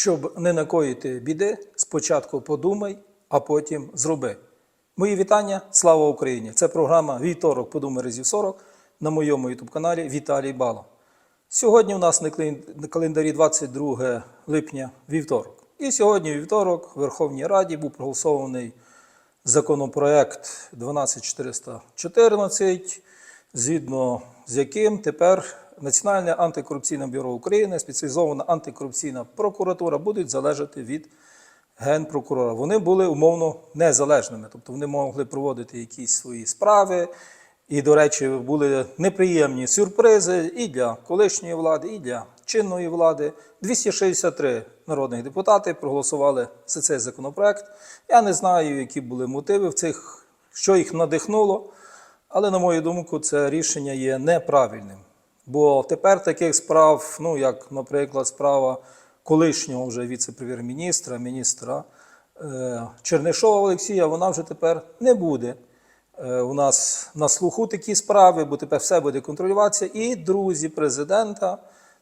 Щоб не накоїти біди, спочатку подумай, а потім зроби. Мої вітання, слава Україні! Це програма Вівторок подумай разів 40 на моєму ютуб-каналі Віталій Бало. Сьогодні у нас на календарі 22 липня вівторок. І сьогодні, вівторок, в Верховній Раді був проголосований законопроект 12414, згідно з яким тепер Національне антикорупційне бюро України, спеціалізована антикорупційна прокуратура будуть залежати від генпрокурора. Вони були умовно незалежними, тобто вони могли проводити якісь свої справи. І, до речі, були неприємні сюрпризи і для колишньої влади, і для чинної влади. 263 народних депутати проголосували за цей законопроект. Я не знаю, які були мотиви в цих, що їх надихнуло, але, на мою думку, це рішення є неправильним. Бо тепер таких справ, ну як, наприклад, справа колишнього вже віце-прем'єр-міністра, міністра е, Чернишова Олексія, вона вже тепер не буде е, у нас на слуху такі справи, бо тепер все буде контролюватися. І друзі президента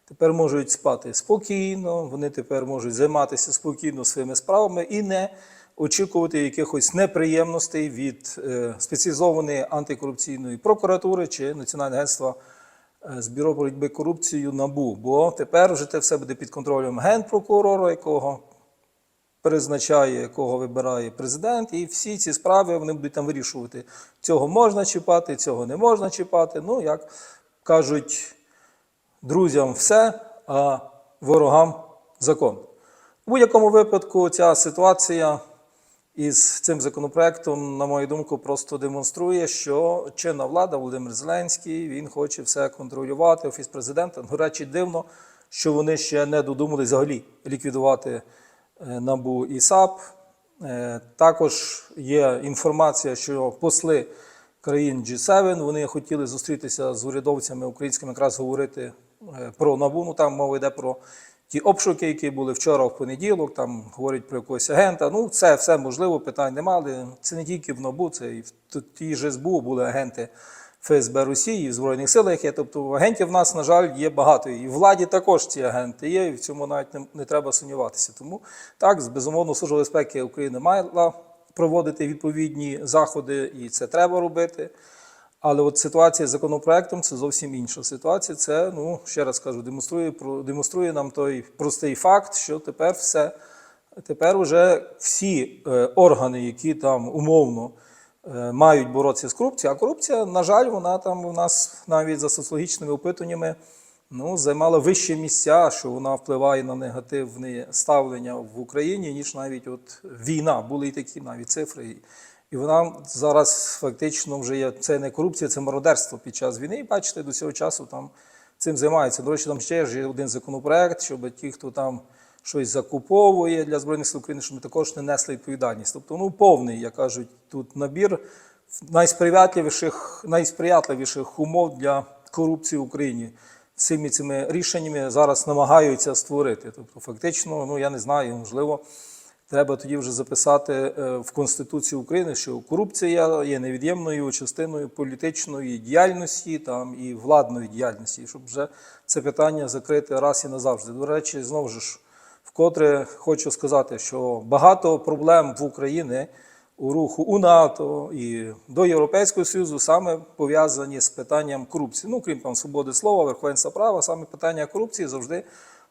тепер можуть спати спокійно, вони тепер можуть займатися спокійно своїми справами і не очікувати якихось неприємностей від е, спеціалізованої антикорупційної прокуратури чи Національного агентства з бюро боротьби корупцією НАБУ. Бо тепер вже це все буде під контролем генпрокурора, якого призначає, якого вибирає президент, і всі ці справи вони будуть там вирішувати. Цього можна чіпати, цього не можна чіпати. Ну, як кажуть, друзям все, а ворогам закон. У будь-якому випадку ця ситуація із цим законопроектом, на мою думку, просто демонструє, що чинна влада Володимир Зеленський він хоче все контролювати, офіс президента. До речі, дивно, що вони ще не додумали взагалі ліквідувати е, НАБУ і САП. Е, Також є інформація, що посли країн G7 вони хотіли зустрітися з урядовцями українськими, якраз говорити е, про НАБУ. Ну там мова йде про ті обшуки, які були вчора в понеділок, там говорять про якогось агента. Ну, це все можливо, питань немає. Це не тільки в НАБУ, це і в тій же СБУ були агенти ФСБ Росії, в Збройних силах є. Тобто агентів в нас, на жаль, є багато. І в владі також ці агенти є, і в цьому навіть не, не треба сумніватися. Тому так, безумовно, Служба безпеки України мала проводити відповідні заходи, і це треба робити. Але от ситуація з законопроектом це зовсім інша ситуація. Це, ну ще раз кажу, демонструє демонструє нам той простий факт, що тепер все, тепер вже всі е, органи, які там умовно е, мають боротися з корупцією, а корупція, на жаль, вона там у нас навіть за соціологічними опитуваннями ну, займала вищі місця, що вона впливає на негативне ставлення в Україні, ніж навіть от війна. Були і такі навіть цифри. І вона зараз фактично вже є це не корупція, це мародерство під час війни. І бачите, до цього часу там цим займаються. До речі, там ще є один законопроект, щоб ті, хто там щось закуповує для Збройних сил України, щоб також не несли відповідальність. Тобто, ну повний, як кажуть, тут набір найсприятливіших, найсприятливіших умов для корупції в Україні. Цими цими рішеннями зараз намагаються створити. Тобто, фактично, ну я не знаю, можливо, треба тоді вже записати е, в Конституцію України, що корупція є невід'ємною частиною політичної діяльності там, і владної діяльності, щоб вже це питання закрити раз і назавжди. До речі, знову ж вкотре хочу сказати, що багато проблем в Україні у руху у НАТО і до Європейського Союзу саме пов'язані з питанням корупції. Ну, крім там свободи слова, верховенства права, саме питання корупції завжди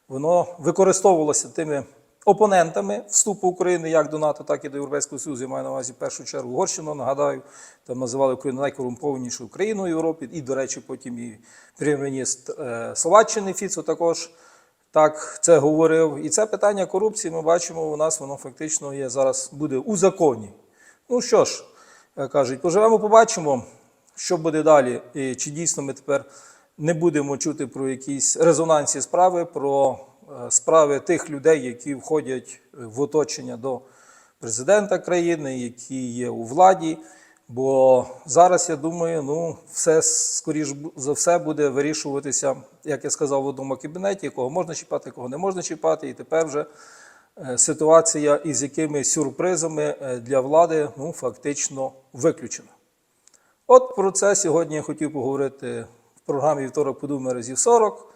воно використовувалося тими опонентами вступу України як до НАТО, так і до Європейського Союзу. Я маю на увазі в першу чергу Угорщину, нагадаю, там називали Україну найкорумпованішою країною Європі, і, до речі, потім і прем'єр-міністр е, Словаччини Фіцо також так це говорив. І це питання корупції ми бачимо, у нас воно фактично є зараз буде у законі. Ну що ж, кажуть, поживемо, побачимо, що буде далі, і чи дійсно ми тепер не будемо чути про якісь резонансні справи, про е, справи тих людей, які входять в оточення до президента країни, які є у владі. Бо зараз я думаю, ну все скоріш за все буде вирішуватися, як я сказав, в одному кабінеті, кого можна чіпати, кого не можна чіпати, і тепер вже е, ситуація із якимись сюрпризами е, для влади ну, фактично виключена. От про це сьогодні я хотів поговорити в програмі Вівторок подумай разів 40.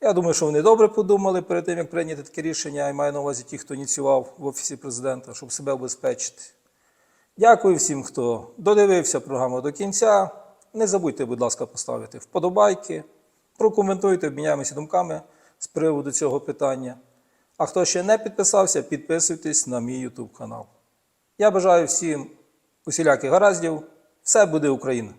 Я думаю, що вони добре подумали перед тим, як прийняти таке рішення, і маю на увазі ті, хто ініціював в Офісі президента, щоб себе обезпечити. Дякую всім, хто додивився програму до кінця. Не забудьте, будь ласка, поставити вподобайки, прокоментуйте, обміняємося думками з приводу цього питання. А хто ще не підписався, підписуйтесь на мій YouTube канал. Я бажаю всім усіляких гараздів. Все буде Україна!